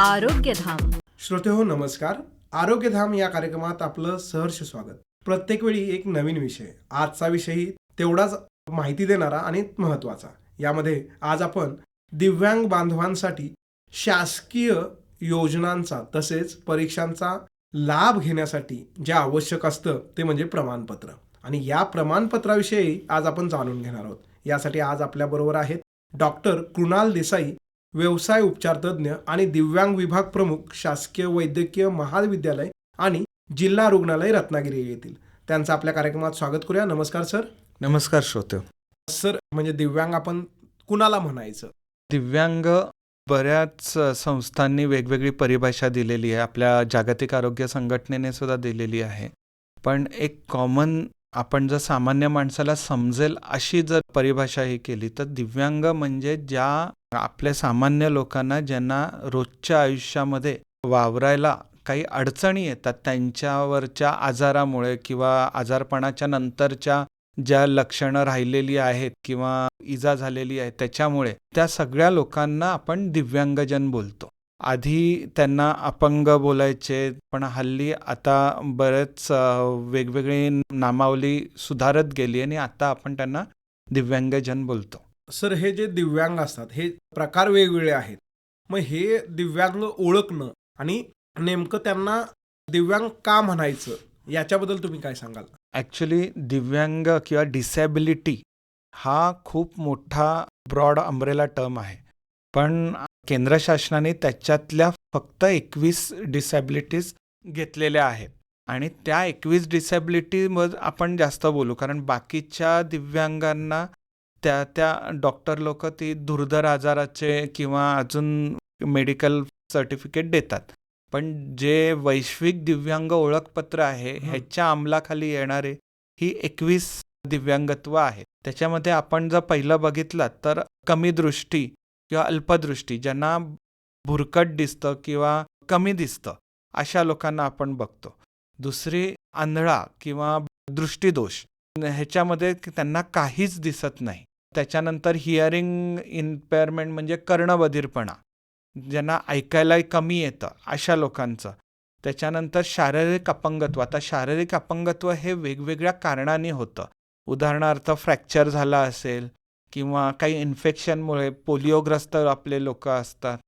आरोग्यधाम. श्रोते हो नमस्कार. आरोग्यधाम या कार्यक्रमात आपलं सहर्ष स्वागत. प्रत्येक वेळी एक नवीन विषय. आजचा विषयही तेवढाच माहिती देणारा आणि महत्त्वाचा. यामध्ये आज आपण दिव्यांग बांधवांसाठी शासकीय योजनांचा तसेच परीक्षांचा लाभ घेण्यासाठी जे आवश्यक असतं ते म्हणजे प्रमाणपत्र. आणि या प्रमाणपत्राविषयी आज आपण जाणून घेणार आहोत. यासाठी आज आपल्याबरोबर आहेत डॉक्टर कृणाल देसाई व्यवसाय उपचार तज्ज्ञ आणि दिव्यांग विभाग प्रमुख शासकीय वैद्यकीय महाविद्यालय आणि जिल्हा रुग्णालय रत्नागिरी येथील. त्यांचं आपल्या कार्यक्रमात स्वागत करूया. नमस्कार सर. नमस्कार श्रोते. सर म्हणजे दिव्यांग आपण कुणाला म्हणायचं? दिव्यांग बऱ्याच संस्थांनी वेगवेगळी परिभाषा दिलेली आहे. आपल्या जागतिक आरोग्य संघटनेने सुद्धा दिलेली आहे. पण एक कॉमन आपण जर सामान्य माणसाला समजेल अशी जर परिभाषा ही केली तर दिव्यांग म्हणजे ज्या आपल्या सामान्य लोकांना ज्यांना रोजच्या आयुष्यामध्ये वावरायला काही अडचणी येतात त्यांच्यावरच्या आजारामुळे किंवा आजारपणाच्या नंतरच्या ज्या लक्षणं राहिलेली आहेत किंवा इजा झालेली आहे त्याच्यामुळे त्या सगळ्या लोकांना आपण दिव्यांगजन बोलतो. आधी त्यांना अपंग बोलायचे पण हल्ली आता बरेच वेगवेगळी नामावली सुधारत गेली आणि आता आपण त्यांना दिव्यांगजन बोलतो. सर हे जे दिव्यांग असतात हे प्रकार वेगवेगळे आहेत. मग हे दिव्यांग ओळखणं आणि नेमकं त्यांना दिव्यांग का म्हणायचं याच्याबद्दल तुम्ही काय सांगाल? ॲक्च्युली दिव्यांग किंवा डिसॅबिलिटी हा खूप मोठा ब्रॉड अम्ब्रेला टर्म आहे. पण केंद्र शासनाने त्याच्यातल्या फक्त एकवीस डिसॅबिलिटीज घेतलेल्या आहेत. आणि त्या एकवीस डिसॅबिलिटीमध्ये आपण जास्त बोलू कारण बाकीच्या दिव्यांगांना त्या त्या डॉक्टर लोक ती दुर्धर आजाराचे किंवा अजून मेडिकल सर्टिफिकेट देतात. पण जे वैश्विक दिव्यांग ओळखपत्र आहे. ह्याच्या अंमलाखाली येणारे ही एकवीस दिव्यांगत्व आहेत. त्याच्यामध्ये आपण जर पहिलं बघितलं तर कमी दृष्टी किंवा अल्पदृष्टी ज्यांना भुरकट दिसतं किंवा कमी दिसतं अशा लोकांना आपण बघतो. दुसरी आंधळा किंवा दृष्टीदोष ह्याच्यामध्ये त्यांना काहीच दिसत नाही. त्याच्यानंतर हिअरिंग इम्पेअरमेंट म्हणजे कर्णबधीरपणा. ज्यांना ऐकायला कमी येतं अशा लोकांचं. त्याच्यानंतर शारीरिक अपंगत्व. आता शारीरिक अपंगत्व हे वेगवेगळ्या कारणाने होतं. उदाहरणार्थ फ्रॅक्चर झाला असेल किंवा काही इन्फेक्शनमुळे पोलिओग्रस्त आपले लोक असतात.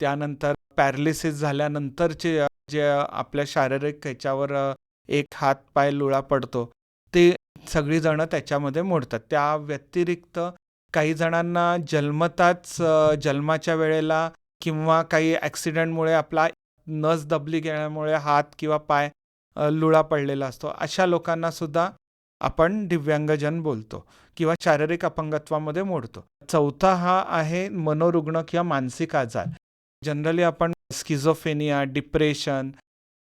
त्यानंतर पॅरालिसिस झाल्यानंतरचे जे आपल्या शारीरिक ह्याच्यावर एक हात पाय लुळा पडतो. सगळीजणं सगळी जणं त्याच्यामध्ये मोडतात. त्या व्यतिरिक्त काही जणांना जन्मताच जन्माच्या वेळेला किंवा काही ॲक्सिडेंटमुळे आपला नस दबली गेल्यामुळे हात किंवा पाय लुळा पडलेला असतो. अशा लोकांना सुद्धा आपण दिव्यांगजन बोलतो किंवा शारीरिक अपंगत्वामध्ये मोडतो. चौथा हा आहे मनोरुग्ण किंवा मानसिक आजार. जनरली आपण schizophrenia depression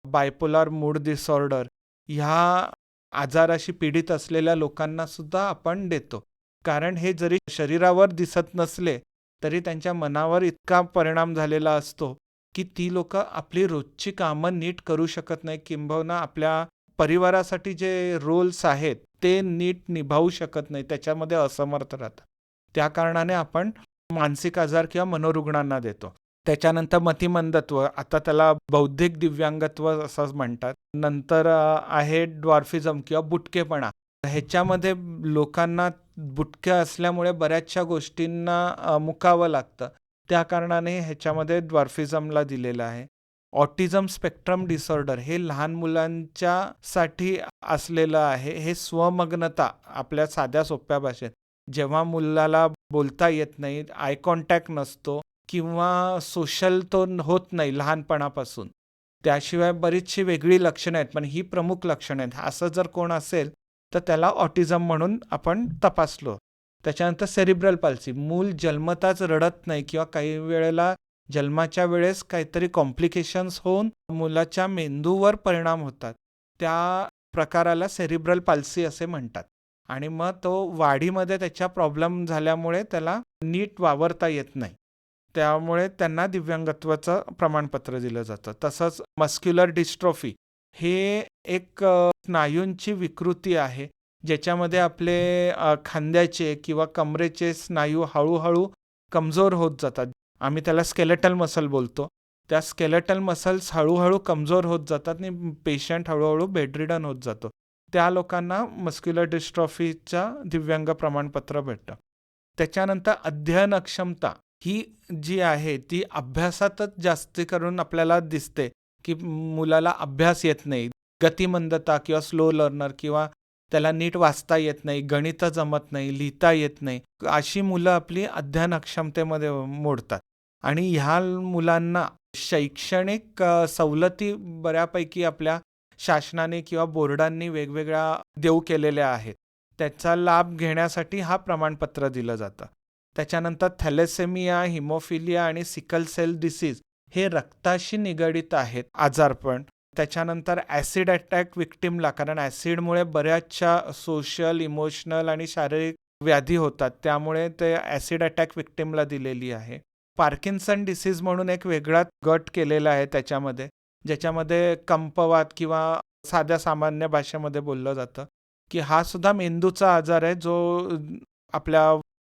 bipolar mood disorder ह्या आजाराशी पीडित असलेल्या लोकांना सुद्धा आपण देतो. कारण हे जरी शरीरावर दिसत नसले तरी त्यांच्या मनावर इतका परिणाम झालेला असतो की ती लोक आपली रोजची कामं नीट करू शकत नाही किंबहुना आपल्या परिवारासाठी जे रोल्स आहेत ते नीट निभावू शकत नाही त्याच्यामध्ये असमर्थ राहतात. त्या कारणाने आपण मानसिक आजार किंवा मनोरुग्णांना देतो. त्याच्यानंतर मतिमंदत्व आता त्याला बौद्धिक दिव्यांगत्व असं म्हणतात. नंतर आहे ड्वार्फिझम किंवा बुटकेपणा. ह्याच्यामध्ये लोकांना बुटके असल्यामुळे बऱ्याचशा गोष्टींना मुकावं लागतं. त्या कारणाने ह्याच्यामध्ये ड्वार्फिझमला दिलेलं आहे. ऑटिझम स्पेक्ट्रम डिसऑर्डर हे लहान मुलांच्या साठी असलेलं आहे. हे स्वमग्नता आपल्या साध्या सोप्या भाषेत. जेव्हा मुलाला बोलता येत नाही आय कॉन्टॅक्ट नसतो किंवा सोशल तो होत नाही लहानपणापासून. त्याशिवाय बरीचशी वेगळी लक्षणं आहेत पण ही प्रमुख लक्षणं आहेत. असं जर कोण असेल तर त्याला ऑटिझम म्हणून आपण तपासलो. त्याच्यानंतर सेरिब्रल पाल्सी. मूल जन्मताच रडत नाही किंवा काही वेळेला जन्माच्या वेळेस काहीतरी कॉम्प्लिकेशन्स होऊन मुलाच्या मेंदूवर परिणाम होतात. त्या प्रकाराला सेरिब्रल पाल्सी असे म्हणतात. आणि मग तो वाढीमध्ये त्याच्या प्रॉब्लेम झाल्यामुळे त्याला नीट वावरता येत नाही. त्यामुळे त्यांना दिव्यांगत्वाचं प्रमाणपत्र दिलं जातं. तसंच मस्क्युलर डिस्ट्रॉफी हे एक स्नायूंची विकृती आहे ज्याच्यामध्ये आपले खांद्याचे किंवा कमरेचे स्नायू हळूहळू कमजोर होत जातात. आम्ही त्याला स्केलेटल मसल बोलतो. त्या स्केलेटल मसल्स हळूहळू कमजोर होत जातात आणि पेशंट हळूहळू बेडरिडन होत जातो. त्या लोकांना मस्क्युलर डिस्ट्रॉफीच्या दिव्यांग प्रमाणपत्र भेटतं. त्याच्यानंतर अध्ययन अक्षमता ही जी आहे ती अभ्यासातच जास्ती करून आपल्याला दिसते की मुलाला अभ्यास येत नाही. गतिमंदता किंवा स्लो लर्नर किंवा त्याला नीट वाचता येत नाही गणितं जमत नाही लिहिता येत नाही अशी मुलं आपली अध्ययन अक्षमतेमध्ये मोडतात. आणि ह्या मुलांना शैक्षणिक सवलती बऱ्यापैकी आपल्या शासनाने किंवा बोर्डांनी वेगवेगळ्या देऊ केलेल्या आहेत. त्याचा लाभ घेण्यासाठी हा प्रमाणपत्र दिलं जातं. त्याच्यानंतर थॅलेसेमिया हिमोफिलिया आणि सिकल सेल डिसीज हे रक्ताशी निगडित आहेत आजारपण. त्याच्यानंतर ॲसिड अटॅक विक्टिमला कारण ॲसिडमुळे बऱ्याचशा सोशल इमोशनल आणि शारीरिक व्याधी होतात. त्यामुळे ते ॲसिड अटॅक विक्टिमला दिलेली आहे. पार्किन्सन डिसीज म्हणून एक वेगळा गट केलेला आहे त्याच्यामध्ये ज्याच्यामध्ये कंपवात किंवा साध्या सामान्य भाषेमध्ये बोललं जातं की हा सुद्धा मेंदूचा आजार आहे जो आपल्या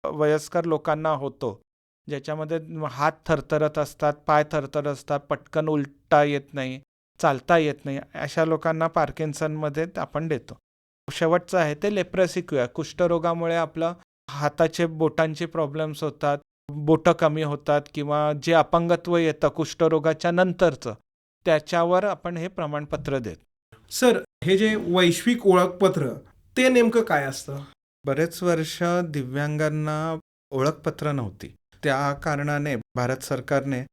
वयस्कर लोकांना होतो. ज्याच्यामध्ये हात थरथरत असतात पाय थरथरत असतात पटकन उलटा येत नाही चालता येत नाही अशा लोकांना पार्किन्सनमध्ये आपण देतो. शेवटचं आहे ते लेप्रसिक्युआ कुष्ठरोगामुळे आपलं हाताचे बोटांचे प्रॉब्लेम्स होतात बोटं कमी होतात किंवा जे अपंगत्व येतं कुष्ठरोगाच्या नंतरचं त्याच्यावर आपण हे प्रमाणपत्र देत. सर हे जे वैश्विक ओळखपत्र ते नेमकं काय असतं? बरेच वर्ष दिव्यांगांना ओळखपत्र नव्हती. त्या कारणाने भारत सरकारने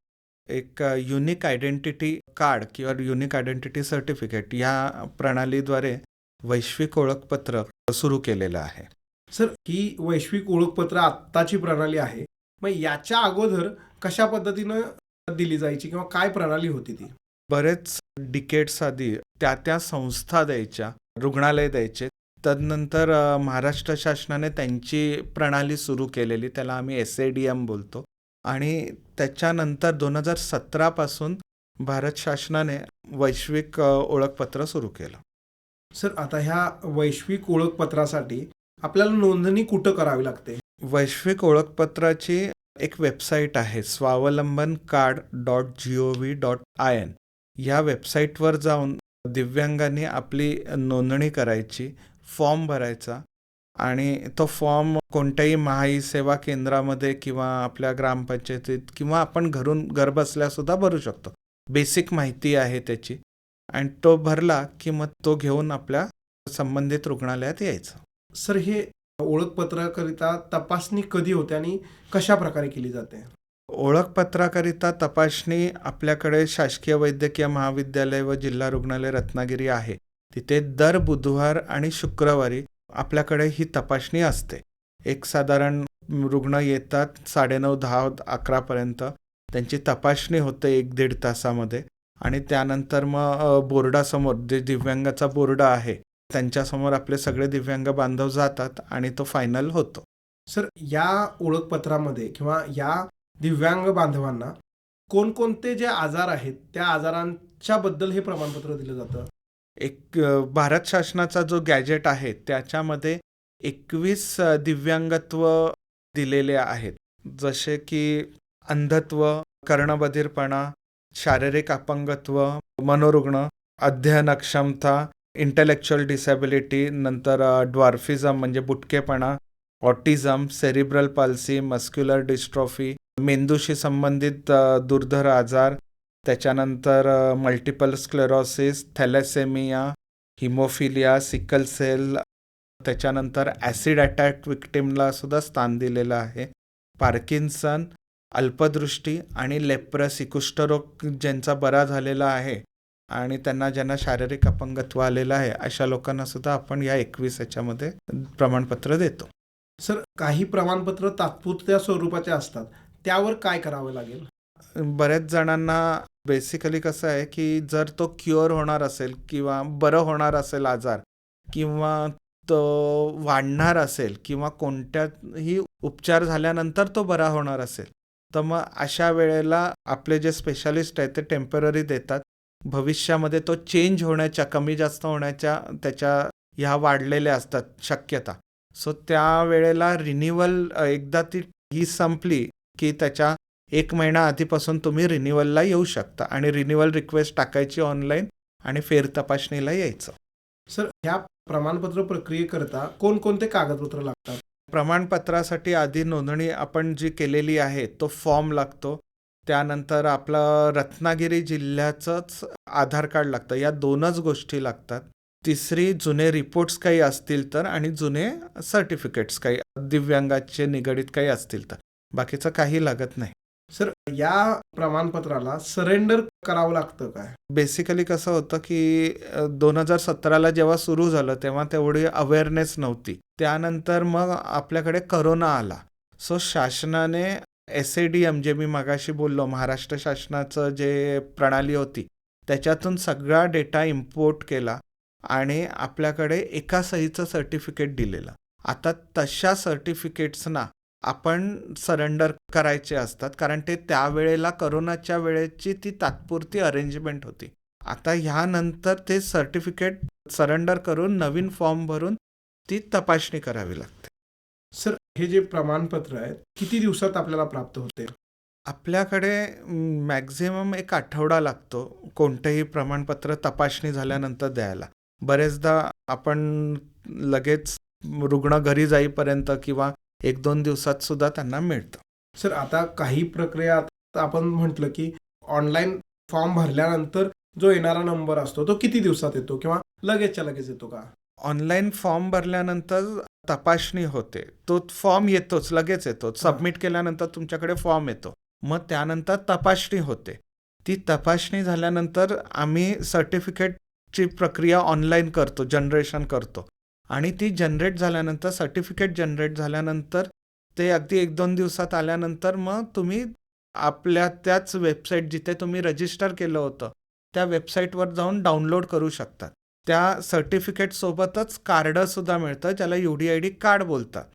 एक युनिक आयडेंटिटी कार्ड किंवा युनिक आयडेंटिटी सर्टिफिकेट या प्रणालीद्वारे वैश्विक ओळखपत्र सुरू केलेलं आहे. सर ही वैश्विक ओळखपत्र आत्ताची प्रणाली आहे. मग याच्या अगोदर कशा पद्धतीनं दिली जायची किंवा काय प्रणाली होती ती? बरेच डिकेट्स आधी त्या त्या संस्था द्यायच्या रुग्णालय द्यायचे तदनंतर अ, महाराष्ट्र शासनाने त्यांची प्रणाली सुरू केलेली त्याला आम्ही एस ए डी एम बोलतो. आणि त्याच्यानंतर दोन हजार सतरापासून भारत शासनाने वैश्विक अ, ओळखपत्र सुरू केलं. सर आता ह्या वैश्विक ओळखपत्रासाठी आपल्याला नोंदणी कुठं करावी लागते? वैश्विक ओळखपत्राची एक वेबसाईट आहे Swavlamban card dot G O V dot I N. या वेबसाईटवर जाऊन दिव्यांगांनी आपली नोंदणी करायची. फॉर्म भरायचा आणि तो फॉर्म कोणत्याही महाई सेवा केंद्रामध्ये किंवा आपल्या ग्रामपंचायतीत किंवा आपण घरून घरबसल्यासुद्धा भरू शकतो. बेसिक माहिती आहे त्याची. आणि तो भरला की मग तो घेऊन आपल्या संबंधित रुग्णालयात यायचं. सर हे ओळखपत्राकरिता तपासणी कधी होते आणि कशा प्रकारे केली जाते? ओळखपत्राकरिता तपासणी आपल्याकडे शासकीय वैद्यकीय महाविद्यालय व जिल्हा रुग्णालय रत्नागिरी आहे. तिथे दर बुधवार आणि शुक्रवारी आपल्याकडे ही तपासणी असते. एक साधारण रुग्ण येतात साडेनऊ दहा अकरापर्यंत त्यांची तपासणी होते एक दीड तासामध्ये. आणि त्यानंतर मग बोर्डासमोर जे दिव्यांगाचा बोर्ड आहे त्यांच्यासमोर आपले सगळे दिव्यांग बांधव जातात आणि तो फायनल होतो. सर या ओळखपत्रामध्ये किंवा या दिव्यांग बांधवांना कोणकोणते जे आजार आहेत त्या आजारांच्या बद्दल हे प्रमाणपत्र दिलं जातं? एक भारत शासनाचा जो गॅजेट आहे त्याच्यामध्ये एकवीस दिव्यांगत्व दिलेले आहेत. जसे की अंधत्व कर्णबधीरपणा शारीरिक अपंगत्व मनोरुग्ण अध्ययन अक्षमता इंटेलेक्च्युअल डिसॅबिलिटी नंतर ड्वार्फिझम म्हणजे बुटकेपणा autism cerebral palsy muscular dystrophy मेंदूशी संबंधित दुर्धर आजार त्याच्यानंतर multiple sclerosis thalassaemia haemophilia sickle cell त्याच्यानंतर ॲसिड अटॅक विक्टिमला सुद्धा स्थान दिलेलं आहे. पार्किन्सन अल्पदृष्टी आणि लेप्रसी कुष्ठरोग ज्यांचा बरा झालेला आहे आणि त्यांना ज्यांना शारीरिक अपंगत्व आलेलं आहे अशा लोकांना सुद्धा आपण या एकवीस याच्यामध्ये प्रमाणपत्र देतो. सर काही प्रमाणपत्र तात्पुरत्या स्वरूपाचे असतात. त्यावर काय करावं लागेल? बऱ्याच जणांना बेसिकली कसं आहे की जर तो क्युअर होणार असेल किंवा बरं होणार असेल आजार किंवा तो वाढणार असेल किंवा कोणत्याही उपचार झाल्यानंतर तो बरा होणार असेल तर मग अशा वेळेला आपले जे स्पेशालिस्ट आहेत ते टेंपररी देतात. भविष्यामध्ये तो चेंज होण्याच्या कमी जास्त होण्याच्या त्याच्या ह्या वाढलेल्या असतात शक्यता. सो त्या वेळेला रिन्युअल एकदा ती ही संपली की त्याच्या एक महिना आधीपासून तुम्ही रिन्युअलला येऊ शकता आणि रिन्युअल रिक्वेस्ट टाकायची ऑनलाईन आणि फेर तपासणीला यायचं. सर ह्या प्रमाणपत्र प्रक्रियेकरता कोणकोणते कागदपत्र लागतात? प्रमाणपत्रासाठी आधी नोंदणी आपण जी केलेली आहे तो फॉर्म लागतो. त्यानंतर आपलं रत्नागिरी जिल्ह्याचंच आधार कार्ड लागतं. या दोनच गोष्टी लागतात. तिसरी जुने रिपोर्ट्स काही असतील तर आणि जुने सर्टिफिकेट्स काही दिव्यांगाचे निगडीत काही असतील तर. बाकीचं काही लागत नाही. सर या प्रमाणपत्राला सरेंडर करावं लागतं काय? बेसिकली कसं होतं की दोन हजार सतराला जेव्हा सुरू झालं तेव्हा तेवढी अवेअरनेस नव्हती. त्यानंतर मग आपल्याकडे करोना आला. सो शासनाने एस ए डी एम जे मी मागाशी बोललो महाराष्ट्र शासनाचं जे प्रणाली होती त्याच्यातून सगळा डेटा इम्पोर्ट केला आणि आपल्याकडे एका सहीचं सर्टिफिकेट दिलेलं. आता तशा सर्टिफिकेट्सना आपण सरेंडर करायचे असतात कारण ते त्यावेळेला करोनाच्या वेळेची ती तात्पुरती अरेंजमेंट होती. आता ह्यानंतर ते सर्टिफिकेट सरेंडर करून नवीन फॉर्म भरून ती तपासणी करावी लागते. सर हे जे प्रमाणपत्र आहे किती दिवसात आपल्याला प्राप्त होते? आपल्याकडे मॅक्झिमम एक आठवडा लागतो कोणतंही प्रमाणपत्र तपासणी झाल्यानंतर द्यायला. बरेचदा आपण लगेच रुग्ण घरी जाईपर्यंत किंवा एक दोन दिवसात सुद्धा त्यांना मिळतं. सर आता काही प्रक्रिया आपण म्हटलं की ऑनलाईन फॉर्म भरल्यानंतर जो येणारा नंबर असतो तो किती दिवसात येतो किंवा लगेचच्या लगेच येतो का? ऑनलाईन फॉर्म भरल्यानंतर तपासणी होते. तो फॉर्म येतोच लगेच येतो सबमिट केल्यानंतर तुमच्याकडे फॉर्म येतो. मग त्यानंतर तपासणी होते. ती तपासणी झाल्यानंतर आम्ही सर्टिफिकेटची प्रक्रिया ऑनलाईन करतो जनरेशन करतो. आणि ती जनरेट झाल्यानंतर सर्टिफिकेट जनरेट झाल्यानंतर ते अगदी एक दोन दिवसात आल्यानंतर मग तुम्ही आपल्या त्याच वेबसाईट जिथे तुम्ही रजिस्टर केलं होतं त्या वेबसाईटवर जाऊन डाउनलोड करू शकतात. त्या सर्टिफिकेटसोबतच कार्डसुद्धा मिळतं ज्याला U D I D card बोलतात.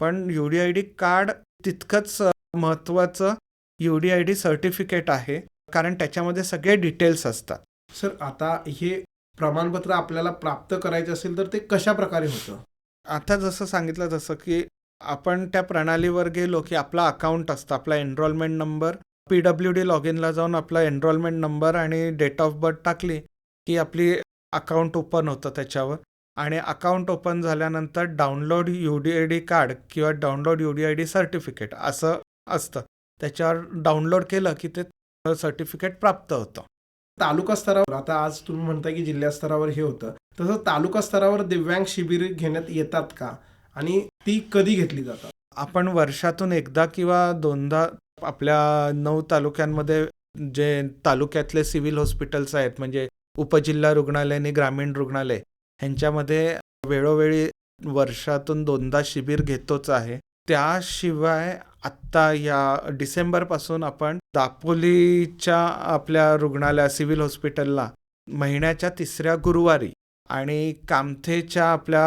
पण U D I D card तितकंच महत्त्वाचं U D I D certificate आहे कारण त्याच्यामध्ये सगळे डिटेल्स असतात. सर आता हे प्रमाणपत्र आपल्याला प्राप्त करायचे असेल तर ते कशा प्रकारे होतं? आता जसं सांगितलं जसं की आपण त्या प्रणालीवर गेलो की आपला अकाउंट असतं आपला enrolment number P W D log इनला जाऊन आपला एनरोलमेंट नंबर आणि डेट ऑफ बर्थ टाकली की आपली अकाउंट ओपन होतं त्याच्यावर. आणि अकाउंट ओपन झाल्यानंतर download U D I D card किंवा download U D I D certificate असं असतं. त्याच्यावर डाउनलोड केलं की ते सर्टिफिकेट प्राप्त होतं. तालुका स्तरावर आता आज तुम्ही म्हणताय की जिल्हा स्तरावर हे होतं. तसं तालुका स्तरावर दिव्यांग शिबिर घेण्यात येतात का? आणि ती कधी घेतली जातात? आपण वर्षातून एकदा किंवा दोनदा आपल्या नऊ तालुक्यांमध्ये जे तालुक्यातले सिव्हिल हॉस्पिटल्स आहेत म्हणजे उपजिल्हा रुग्णालय आणि ग्रामीण रुग्णालय ह्यांच्यामध्ये वेळोवेळी वर्षातून दोनदा शिबिर घेतोच आहे. त्याशिवाय आत्ता या डिसेंबरपासून आपण दापोलीच्या आपल्या रुग्णालय सिव्हिल हॉस्पिटलला महिन्याच्या तिसऱ्या गुरुवारी आणि कामथेच्या आपल्या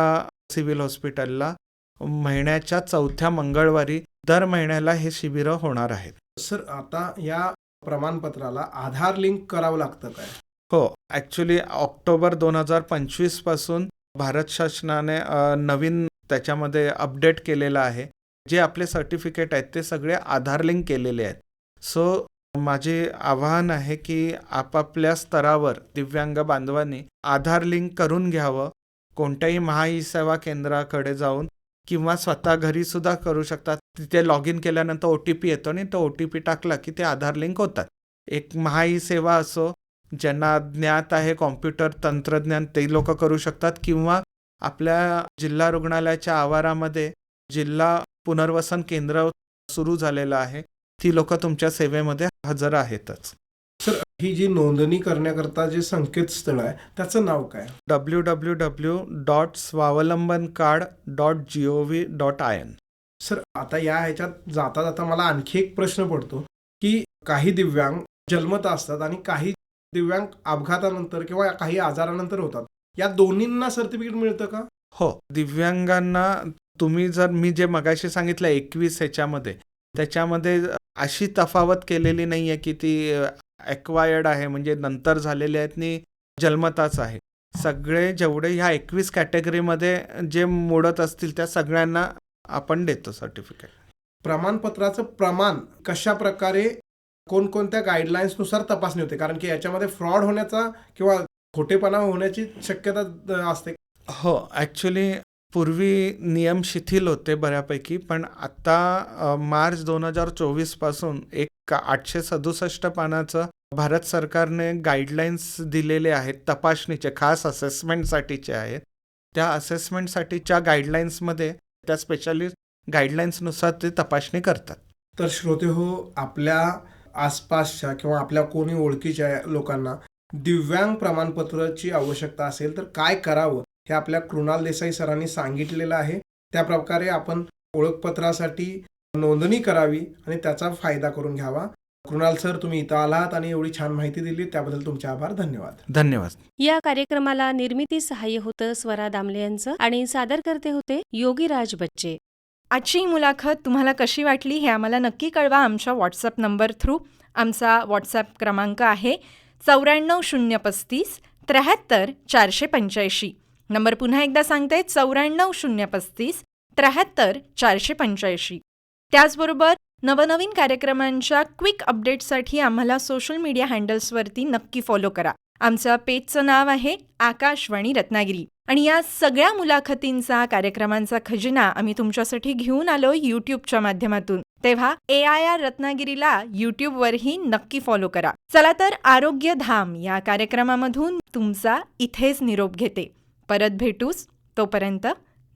सिव्हिल हॉस्पिटलला महिन्याच्या चौथ्या मंगळवारी दर महिन्याला हे शिबिरं होणार आहेत. सर आता या प्रमाणपत्राला आधार लिंक करावं लागतं काय? हो ॲक्च्युली ऑक्टोबर दोन हजार पंचवीसपासून भारत शासनाने नवीन त्याच्यामध्ये अपडेट केलेलं आहे. जे आपले सर्टिफिकेट आहेत ते सगळे आधार लिंक केलेले आहेत. सो माझे आवाहन आहे की आपापल्या स्तरावर दिव्यांग बांधवांनी आधार लिंक करून घ्यावं. कोणत्याही महाई सेवा केंद्राकडे जाऊन किंवा स्वतः घरी सुद्धा करू शकतात. तिथे लॉग इन केल्यानंतर ओ टी पी येतो आणि तो ओ टी पी टाकला की ते आधार लिंक होतात. एक महाई सेवा असो ज्यांना ज्ञात आहे कॉम्प्युटर तंत्रज्ञान ते लोक करू शकतात किंवा आपल्या जिल्हा रुग्णालयाच्या आवारामध्ये जिल्हा पुनर्वसन केंद्र सुरू झालेलं आहे. ती लोक तुमच्या सेवेमध्ये हजर आहेतच. सर ही जी नोंदणी करण्याकरता जे संकेतस्थळ आहे त्याचं नाव काय? W W W dot Swavlamban card dot G O V dot I N sir आता या ह्याच्यात जाता जाता मला आणखी एक प्रश्न पडतो की काही दिव्यांग जन्मत असतात आणि काही दिव्यांग अपघातानंतर किंवा काही आजारानंतर होतात. या दोन्हींना सर्टिफिकेट मिळतं का? हो दिव्यांगांना तुम्ही जर मी जे मगाशी सांगितलं एकवीस ह्याच्यामध्ये त्याच्यामध्ये अशी तफावत केलेली नाही आहे की ती ॲक्वायर्ड आहे. म्हणजे नंतर झालेले आहेत आणि जन्मताच आहे. सगळे जेवढे ह्या एकवीस कॅटेगरीमध्ये जे मोडत असतील त्या सगळ्यांना आपण देतो सर्टिफिकेट प्रमाणपत्राचं प्रमाण कशा प्रकारे कोणकोणत्या गाईडलाईन्सनुसार तपासणी होते? कारण की याच्यामध्ये फ्रॉड होण्याचा किंवा खोटेपणा होण्याची शक्यता असते. हो ॲक्च्युली पूर्वी नियम शिथिल होते बऱ्यापैकी पण आता मार्च दोन हजार चोवीसपासून एक आठशे सदुसष्ट पानाचं भारत सरकारने गाईडलाईन्स दिलेले आहेत तपासणीचे खास असेसमेंटसाठीचे आहेत. त्या असेसमेंटसाठीच्या गाईडलाईन्समध्ये त्या स्पेशलिस्ट गाईडलाईन्सनुसार ते तपासणी करतात. तर श्रोते हो आपल्या आसपासच्या किंवा आपल्या कोणी ओळखीच्या लोकांना दिव्यांग प्रमाणपत्राची आवश्यकता असेल तर काय करावं? हे आपल्या कृणाल देसाई सरांनी सांगितलेलं आहे. त्या प्रकारे आपण ओळखपत्रासाठी नोंदणी करावी आणि त्याचा फायदा करून घ्यावा. कृणाल सर तुम्ही इथं आलात आणि एवढी छान माहिती दिली त्याबद्दल तुमचे आभार धन्यवाद. धन्यवाद. या कार्यक्रमाला निर्मिती सहाय्य होतं स्वरा दामले यांचं आणि सादर करते होते योगीराज बच्चे. आजची ही मुलाखत तुम्हाला कशी वाटली हे आम्हाला नक्की कळवा आमच्या व्हॉट्सअप नंबर थ्रू आमचा व्हॉट्सअप क्रमांक आहे चौऱ्याण्णव शून्य पस्तीस त्र्याहत्तर चारशे पंच्याऐंशी. नंबर पुन्हा एकदा सांगते चौऱ्याण्णव शून्य पस्तीस त्र्याहत्तर चारशे पंच्याऐंशी. त्याचबरोबर नवनवीन कार्यक्रमांच्या क्विक अपडेट्ससाठी आम्हाला सोशल मीडिया हँडल्सवरती नक्की फॉलो करा. आमचं पेजचं नाव आहे आकाशवाणी रत्नागिरी. आणि या सगळ्या मुलाखतींचा कार्यक्रमांचा खजिना आम्ही तुमच्यासाठी घेऊन आलो यूट्यूबच्या माध्यमातून. तेव्हा ए आय आर रत्नागिरीला यूट्यूबवरही नक्की फॉलो करा. चला तर आरोग्य धाम या कार्यक्रमामधून तुमचा इथेच निरोप घेते. परत भेटूच तोपर्यंत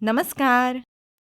नमस्कार.